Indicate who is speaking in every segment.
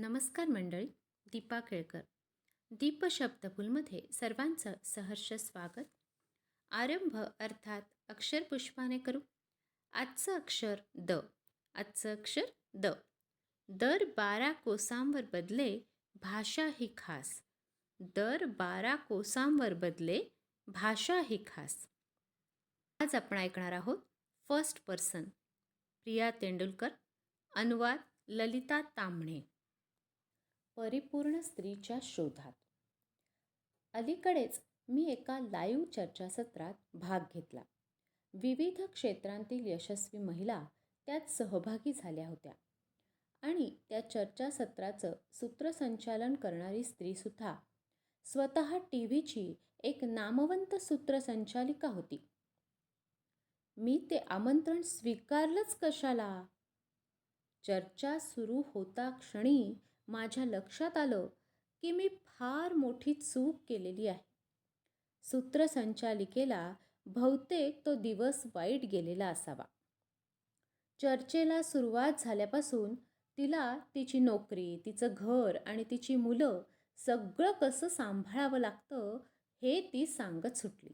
Speaker 1: नमस्कार मंडळी दीपा केळकर. दीप शब्दफुलमध्ये सर्वांचं सहर्ष स्वागत. आरंभ अर्थात अक्षर पुष्पाने करू. आजचं अक्षर द. आजचं अक्षर द. दर बारा कोसांवर बदले भाषा ही खास. दर बारा कोसांवर बदले भाषा ही खास. आज आपण ऐकणार आहोत फर्स्ट पर्सन प्रिया तेंडुलकर अनुवाद ललिता तांबणे. परिपूर्ण स्त्रीच्या शोधात. अलीकडेच मी एका लाईव्ह चर्चासत्रात भाग घेतला. विविध क्षेत्रांतील यशस्वी महिला त्यात सहभागी झाल्या होत्या. आणि त्या चर्चासत्राचं सूत्रसंचालन करणारी स्त्रीसुद्धा स्वतः टी व्हीची एक नामवंत सूत्रसंचालिका होती. मी ते आमंत्रण स्वीकारलंच कशाला? चर्चा सुरू होता क्षणी माझ्या लक्षात आलं की मी फार मोठी चूक केलेली आहे. सूत्रसंचालिकेला बहुतेक तो दिवस वाईट गेलेला असावा. चर्चेला सुरुवात झाल्यापासून तिला तिची नोकरी तिचं घर आणि तिची मुलं सगळं कसं सांभाळावं लागतं हे ती सांगत सुटली.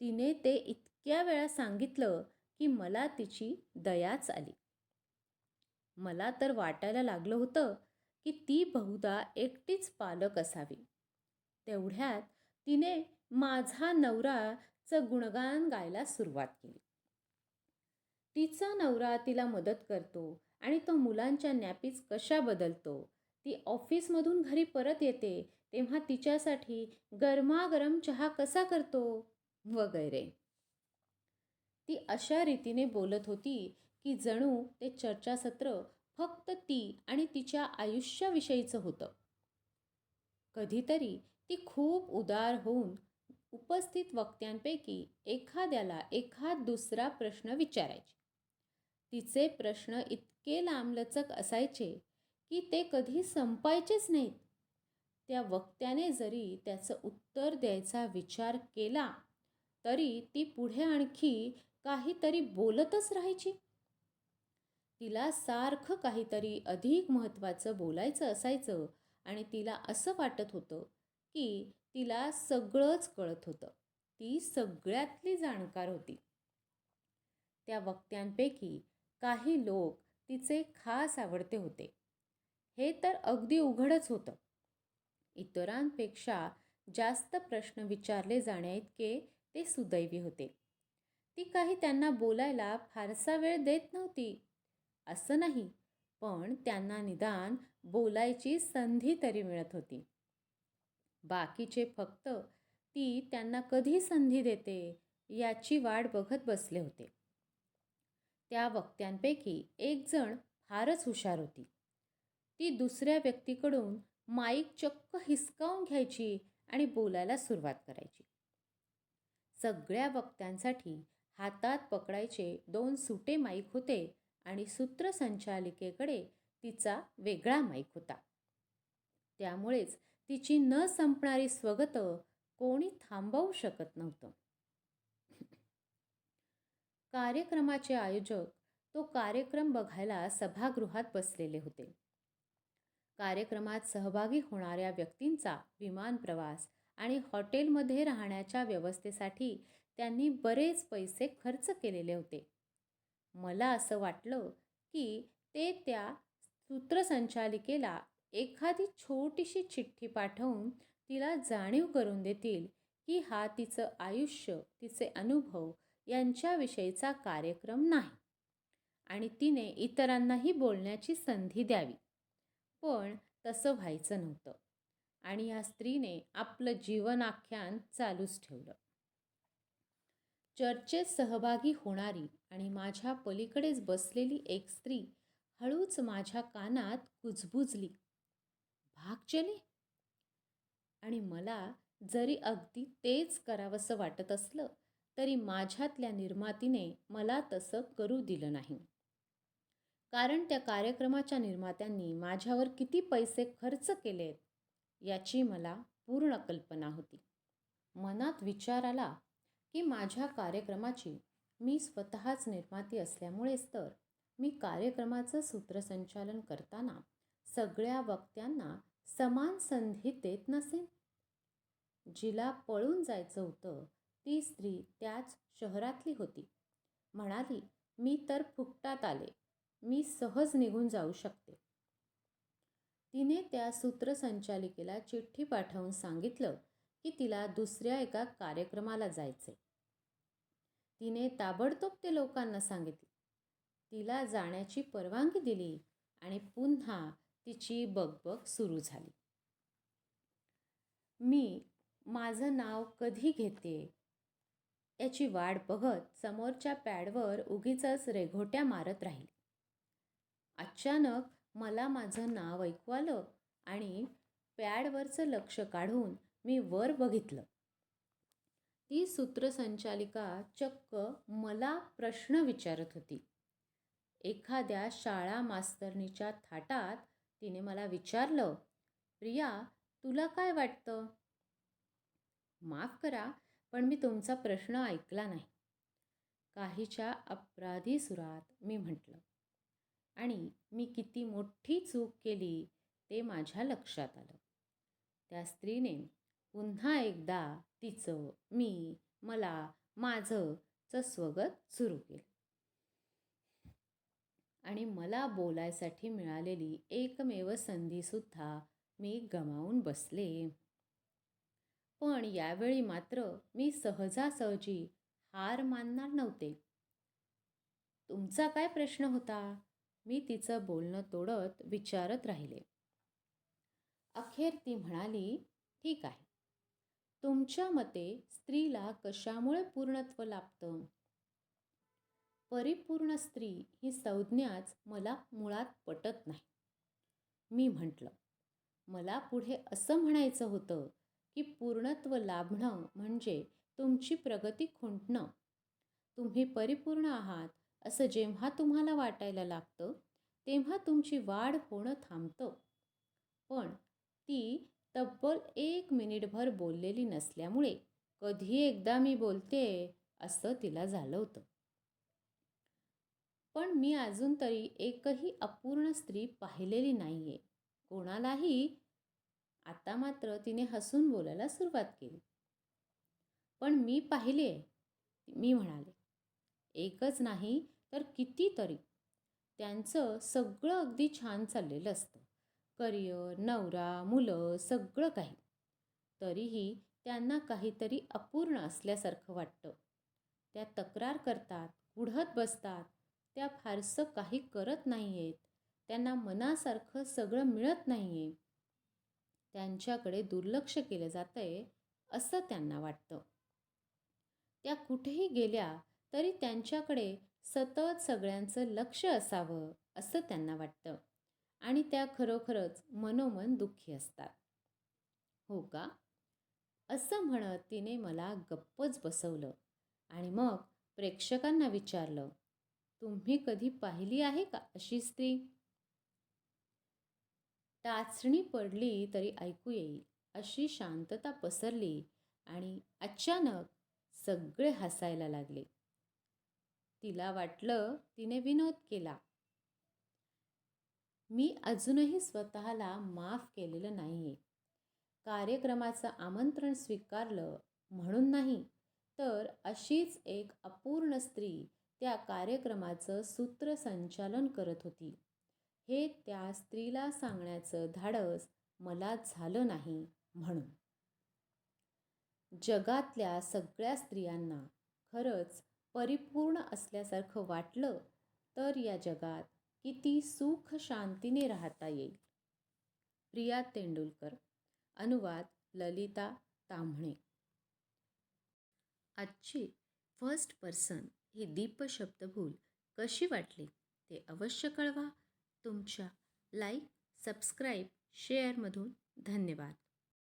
Speaker 1: तिने ते इतक्या वेळा सांगितलं की मला तिची दयाच आली. मला तर वाटायला लागलं होतं की ती बहुधा एकटीच पालक असावी. तेवढ्यात तिने माझा नवराचं गुणगान गायला सुरुवात केली. तिचा नवरा तिला मदत करतो आणि तो मुलांच्या नॅपीज कशा बदलतो ती ऑफिसमधून घरी परत येते तेव्हा तिच्यासाठी गरमागरम चहा कसा करतो वगैरे. ती अशा रीतीने बोलत होती की जणू ते चर्चासत्र फक्त ती आणि तिच्या आयुष्याविषयीचं होतं. कधीतरी ती खूप उदार होऊन उपस्थित वक्त्यांपैकी एखाद्याला एखाद दुसरा प्रश्न विचारायची. तिचे प्रश्न इतके लांबलचक असायचे की ते कधी संपायचेच नाहीत. त्या वक्त्याने जरी त्याचं उत्तर द्यायचा विचार केला तरी ती पुढे आणखी काहीतरी बोलतच राहायची. तिला सारखं काहीतरी अधिक महत्त्वाचं बोलायचं असायचं आणि तिला असं वाटत होतं की तिला सगळंच कळत होतं. ती सगळ्यातली जाणकार होती. त्या वक्त्यांपैकी काही लोक तिचे खास आवडते होते. हे तर अगदी उघडच होतं. इतरांपेक्षा जास्त प्रश्न विचारले जाण्याइतके ते सुदैवी होते. ती काही त्यांना बोलायला फारसा वेळ देत नव्हती. असं नाही पण त्यांना निदान बोलायची संधी तरी मिळत होती. बाकीचे फक्त ती त्यांना कधी संधी देते याची वाट बघत बसले होते. त्या वक्त्यांपैकी एक जण फारच हुशार होती. ती दुसऱ्या व्यक्तीकडून माईक चक्क हिसकावून घ्यायची आणि बोलायला सुरुवात करायची. सगळ्या वक्त्यांसाठी हातात पकडायचे दोन सुटे माईक होते आणि सूत्रसंचालिकेकडे तिचा वेगळा माईक होता. त्यामुळेच तिची न संपणारी स्वगत कोणी थांबवू शकत नव्हतं. कार्यक्रमाचे आयोजक तो कार्यक्रम बघायला सभागृहात बसलेले होते. कार्यक्रमात सहभागी होणाऱ्या व्यक्तींचा विमान प्रवास आणि हॉटेलमध्ये राहण्याच्या व्यवस्थेसाठी त्यांनी बरेच पैसे खर्च केलेले होते. मला असं वाटलं की ते त्या सूत्रसंचालिकेला एखादी छोटीशी चिठ्ठी पाठवून तिला जाणीव करून देतील की हा तिचं आयुष्य तिचे अनुभव यांच्याविषयीचा कार्यक्रम नाही. आणि तिने इतरांनाही बोलण्याची संधी द्यावी. पण तसं व्हायचं नव्हतं. आणि या स्त्रीने आपलं जीवनाख्यान चालूच ठेवलं. चर्चेत सहभागी होणारी आणि माझ्या पलीकडेच बसलेली एक स्त्री हळूच माझ्या कानात कुजबुजली. भाग चले. आणि मला जरी अगदी तेच करावंसं वाटत असलं तरी माझ्यातल्या निर्मातीने मला तसं करू दिलं नाही. कारण त्या कार्यक्रमाच्या निर्मात्यांनी माझ्यावर किती पैसे खर्च केलेत याची मला पूर्ण कल्पना होती. मनात विचार आला की माझ्या कार्यक्रमाची मी स्वतःच निर्माती असल्यामुळेच तर मी कार्यक्रमाचं सूत्रसंचालन करताना सगळ्या वक्त्यांना समान संधी देत नसेन जिला पळून जायचं होतं ती स्त्री त्याच शहरातली होती. म्हणाली मी तर फुकटात आले. मी सहज निघून जाऊ शकते. तिने त्या सूत्रसंचालिकेला चिठ्ठी पाठवून सांगितलं की तिला दुसऱ्या एका कार्यक्रमाला जायचे तिने ताबडतोब ते लोकांना सांगितले. तिला जाण्याची परवानगी दिली आणि पुन्हा तिची बगबग सुरू झाली. मी माझं नाव कधी घेते? याची वाट बघत समोरच्या पॅडवर उगीच रेघोट्या मारत राहील. अचानक मला माझं नाव ऐकू आलं आणि पॅडवरचं लक्ष काढून मी वर बघितलं. ती सूत्रसंचालिका चक्क मला प्रश्न विचारत होती. एखाद्या शाळा मास्तरणीच्या थाटात तिने मला विचारलं प्रिया तुला काय वाटतं? माफ करा पण मी तुमचा प्रश्न ऐकला नाही. काहीच्या अपराधी सुरात मी म्हटलं आणि मी किती मोठी चूक केली ते माझ्या लक्षात आलं. त्या स्त्रीने पुन्हा एकदा तिचं मी मला माझं च स्वगत सुरू केलं. आणि मला बोलायसाठी मिळालेली एकमेव संधीसुद्धा मी गमावून बसले. पण यावेळी मात्र मी सहजासहजी हार मानणार नव्हते. तुमचा काय प्रश्न होता? मी तिचं बोलणं तोडत विचारत राहिले. अखेर ती म्हणाली ठीक आहे. तुमच्या मते स्त्रीला कशामुळे पूर्णत्व लाभतं? परिपूर्ण स्त्री ही संज्ञाच मला मुळात पटत नाही. मी म्हटलं मला पुढे असं म्हणायचं होतं की पूर्णत्व लाभणं म्हणजे तुमची प्रगती खुंटणं. तुम्ही परिपूर्ण आहात असं जेव्हा तुम्हाला वाटायला लागतं तेव्हा तुमची वाढ होणं थांबतं. पण ती तब्बल एक मिनिटभर बोललेली नसल्यामुळे कधी एकदा मी बोलते असं तिला झालं होतं. पण मी अजून तरी एकही अपूर्ण स्त्री पाहिलेली नाही आहे कोणालाही आता मात्र तिने हसून बोलायला सुरुवात केली. पण मी पाहिले आहे मी म्हणाले एकच नाही तर कितीतरी. त्यांचं सगळं अगदी छान चाललेलं असतं. करिअर नवरा मुलं सगळं काही. तरीही त्यांना काहीतरी अपूर्ण असल्यासारखं वाटतं. त्या तक्रार करतात उढत बसतात त्या फारसं काही करत नाही आहेत त्यांना मनासारखं सगळं मिळत नाही आहे त्यांच्याकडे दुर्लक्ष केलं जातं आहे असं त्यांना वाटतं. त्या कुठेही गेल्या तरी त्यांच्याकडे सतत सगळ्यांचं लक्ष असावं असं त्यांना वाटतं. आणि त्या खरोखरच मनोमन दुःखी असतात. हो का? असं म्हणत तिने मला गप्पच बसवलं आणि मग प्रेक्षकांना विचारलं तुम्ही कधी पाहिली आहे का अशी स्त्री? टाचणी पडली तरी ऐकू येईल. अशी शांतता पसरली आणि अचानक सगळे हसायला लागले. तिला वाटलं तिने विनोद केला. मी अजूनही स्वतःला माफ केलेलं नाही आहे कार्यक्रमाचं आमंत्रण स्वीकारलं म्हणून नाही तर अशीच एक अपूर्ण स्त्री त्या कार्यक्रमाचं सूत्रसंचालन करत होती. हे त्या स्त्रीला सांगण्याचं धाडस मला झालं नाही म्हणून. जगातल्या सगळ्या स्त्रियांना खरंच परिपूर्ण असल्यासारखं वाटलं तर या जगात किती सुख शांतीने राहता येईल. प्रिया तेंडुलकर अनुवाद ललिता तांभणे आजची फर्स्ट पर्सन ही दीपशब्दभूल कशी वाटली ते अवश्य कळवा. तुमच्या लाईक सबस्क्राईब शेअरमधून धन्यवाद.